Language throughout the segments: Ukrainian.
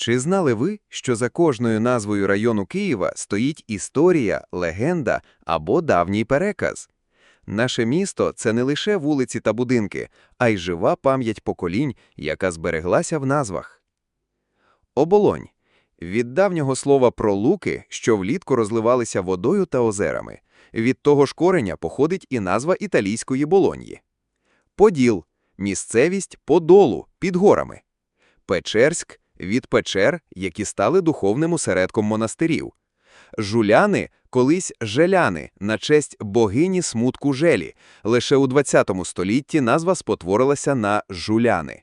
Чи знали ви, що за кожною назвою району Києва стоїть історія, легенда або давній переказ? Наше місто це не лише вулиці та будинки, а й жива пам'ять поколінь, яка збереглася в назвах. Оболонь від давнього слова про луки, що влітку розливалися водою та озерами. Від того ж кореня походить і назва італійської Болоньї. Поділ місцевість подолу під горами. Печерськ від печер, які стали духовним осередком монастирів. Жуляни колись желяни на честь богині смутку желі. Лише у 20 столітті назва спотворилася на жуляни.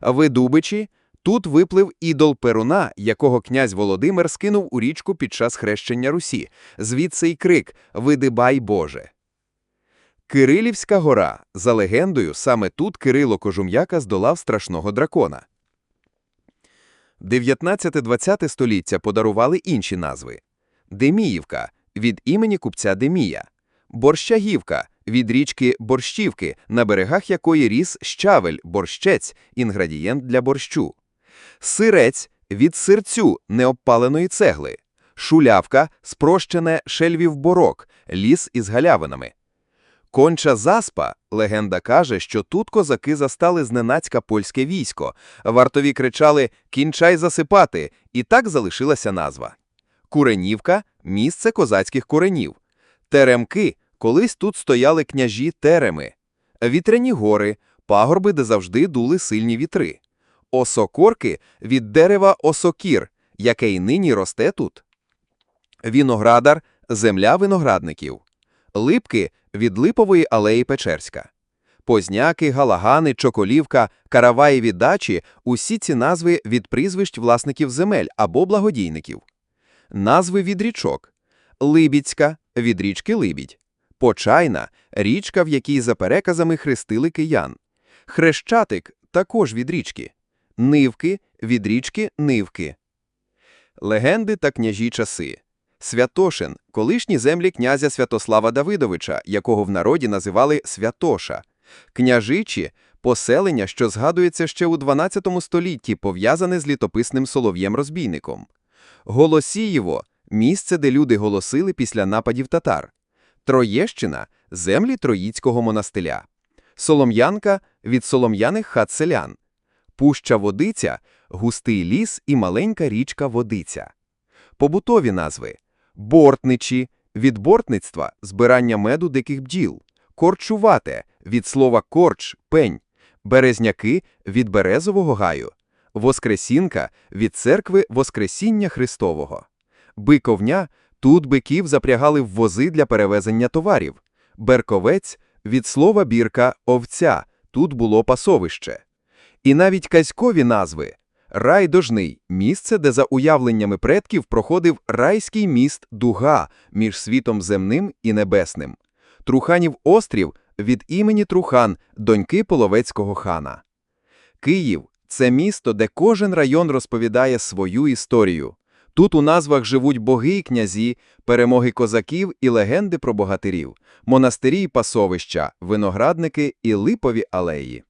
Видубичі тут виплив ідол Перуна, якого князь Володимир скинув у річку під час хрещення Русі. Звідси й крик «Видибай Боже!». Кирилівська гора. За легендою, саме тут Кирило Кожум'яка здолав страшного дракона. 19-20 століття подарували інші назви. Деміївка – від імені купця Демія. Борщагівка – від річки Борщівки, на берегах якої ріс щавель, борщець – інгредієнт для борщу. Сирець – від сирцю необпаленої цегли. Шулявка – спрощене шельвів-борок, ліс із галявинами. Конча заспа, легенда каже, що тут козаки застали зненацька польське військо. Вартові кричали «Кінчай засипати!» і так залишилася назва. Куренівка – місце козацьких куренів. Теремки – колись тут стояли княжі тереми. Вітряні гори – пагорби, де завжди дули сильні вітри. Осокорки – від дерева осокір, яке й нині росте тут. Віноградар – земля виноградників. Липки – від Липової алеї Печерська. Позняки, Галагани, Чоколівка, Караваєві дачі – усі ці назви від прізвищ власників земель або благодійників. Назви від річок. Либідська – від річки Либідь. Почайна – річка, в якій за переказами хрестили киян. Хрещатик – також від річки. Нивки – від річки Нивки. Легенди та княжі часи. Святошин – колишні землі князя Святослава Давидовича, якого в народі називали Святоша. Княжичі – поселення, що згадується ще у 12 столітті, пов'язане з літописним Солов'єм-розбійником. Голосієво – місце, де люди голосили після нападів татар. Троєщина – землі Троїцького монастиря. Солом'янка – від солом'яних хат селян. Пуща Водиця – густий ліс і маленька річка Водиця. Побутові назви – бортничі – від бортництва – збирання меду диких бджіл, корчувате – від слова корч – пень, березняки – від березового гаю, воскресінка – від церкви Воскресіння Христового, биковня – тут биків запрягали в вози для перевезення товарів, берковець – від слова бірка – овця, тут було пасовище. І навіть казькові назви – Райдожний – місце, де за уявленнями предків проходив райський міст Дуга між світом земним і небесним. Труханів острів – від імені Трухан, доньки Половецького хана. Київ – це місто, де кожен район розповідає свою історію. Тут у назвах живуть боги і князі, перемоги козаків і легенди про богатирів, монастирі і пасовища, виноградники і липові алеї.